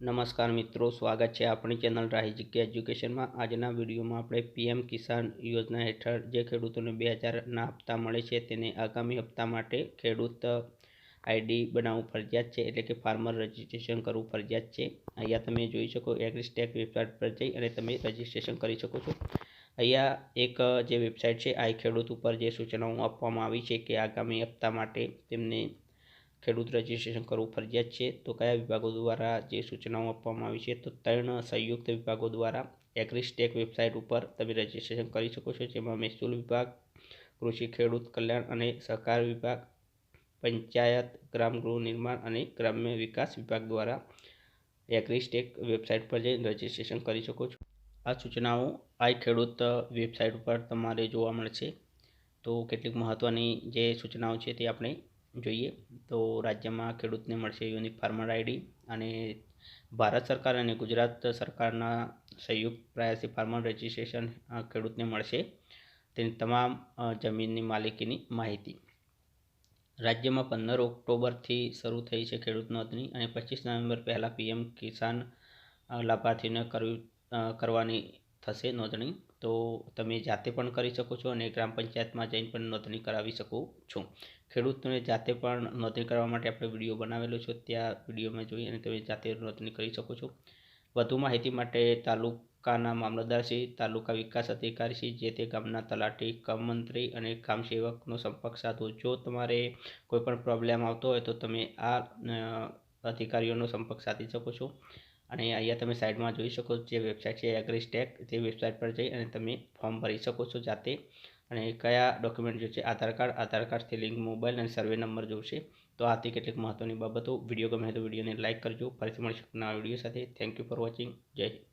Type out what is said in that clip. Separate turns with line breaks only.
નમસ્કાર મિત્રો, સ્વાગત છે આપણી ચેનલ રાહી જગ્યા એજ્યુકેશનમાં. આજના વિડીયોમાં આપણે પીએમ કિસાન યોજના હેઠળ જે ખેડૂતોને બે હજારના હપ્તા મળે છે તેને આગામી હપ્તા માટે ખેડૂત આઈડી બનાવવું ફરજિયાત છે, એટલે કે ફાર્મર રજિસ્ટ્રેશન કરવું ફરજિયાત છે. અહીંયા તમે જોઈ શકો એગ્રીસ્ટેક વેબસાઇટ પર જઈ અને તમે રજિસ્ટ્રેશન કરી શકો છો. અહીંયા એક જે વેબસાઇટ છે આ ખેડૂત ઉપર જે સૂચનાઓ આપવામાં આવી છે કે આગામી હપ્તા માટે તેમને ખેડૂત રજિસ્ટ્રેશન કરવું ફરજિયાત છે, તો કયા વિભાગો દ્વારા જે સૂચનાઓ આપવામાં આવી છે, તો ત્રણ સંયુક્ત વિભાગો દ્વારા એગ્રીસ્ટેક વેબસાઇટ ઉપર તમે રજિસ્ટ્રેશન કરી શકો છો, જેમાં મહેસૂલ વિભાગ, કૃષિ, ખેડૂત કલ્યાણ અને સહકાર વિભાગ, પંચાયત, ગ્રામ ગૃહ નિર્માણ અને ગ્રામ્ય વિકાસ વિભાગ દ્વારા એગ્રીસ્ટેક વેબસાઇટ પર જઈને રજિસ્ટ્રેશન કરી શકો છો. આ સૂચનાઓ આ ખેડૂત વેબસાઇટ ઉપર તમારે જોવા મળશે. તો કેટલીક મહત્ત્વની જે સૂચનાઓ છે તે આપણે જોઈએ. તો રાજ્યમાં ખેડૂતને મળશે યુનિક ફાર્મર આઈડી અને ભારત સરકાર અને ગુજરાત સરકારના સંયુક્ત પ્રયાસી ફાર્મર રજિસ્ટ્રેશન ખેડૂતને મળશે. તેની તમામ જમીનની માલિકીની માહિતી. રાજ્યમાં પંદર ઓક્ટોબરથી શરૂ થઈ છે ખેડૂત નોંધણી અને પચીસ નવેમ્બર પહેલાં પીએમ કિસાન લાભાર્થીને કરવી કરવાની થશે નોંધણી. તો તમે જાતે પણ કરી શકો છો અને ગ્રામ પંચાયતમાં જઈને પણ નોંધણી કરાવી શકો છો. ખેડૂતોને જાતે પણ નોંધણી કરવા માટે આપણે વીડિયો બનાવેલો છે. ત્યાં વિડીયોમાં જોઈ અને તમે જાતે નોંધણી કરી શકો છો. વધુ માહિતી માટે તાલુકાના મામલતદારશ્રી તાલુકા વિકાસ અધિકારીશ્રી જે તે ગામના તલાટી કમ મંત્રી અને ગામ સેવકનો સંપર્ક સાધો. જો તમારે કોઈ પણ પ્રોબ્લેમ આવતો હોય તો તમે આ અધિકારીઓનો સંપર્ક સાધી શકો છો. અને અહીંયા તમે સાઈડમાં જોઈ શકો જે વેબસાઇટ છે એગ્રીસ્ટેક તે વેબસાઇટ પર જઈ અને તમે ફોર્મ ભરી શકો છો જાતે. અને કયા ડોક્યુમેન્ટ જોશે આધાર કાર્ડ, આધાર કાર્ડથી લિંક, મોબાઈલ અને સર્વે નંબર જોઈશે તો આથી કેટલીક મહત્ત્વની બાબતો. વીડિયો ગમે તો વિડીયોને લાઇક કરજો. ફરીથી મળીશું નવા વીડિયો સાથે. થેન્ક યુ ફોર વોચિંગ જય હિન્દ.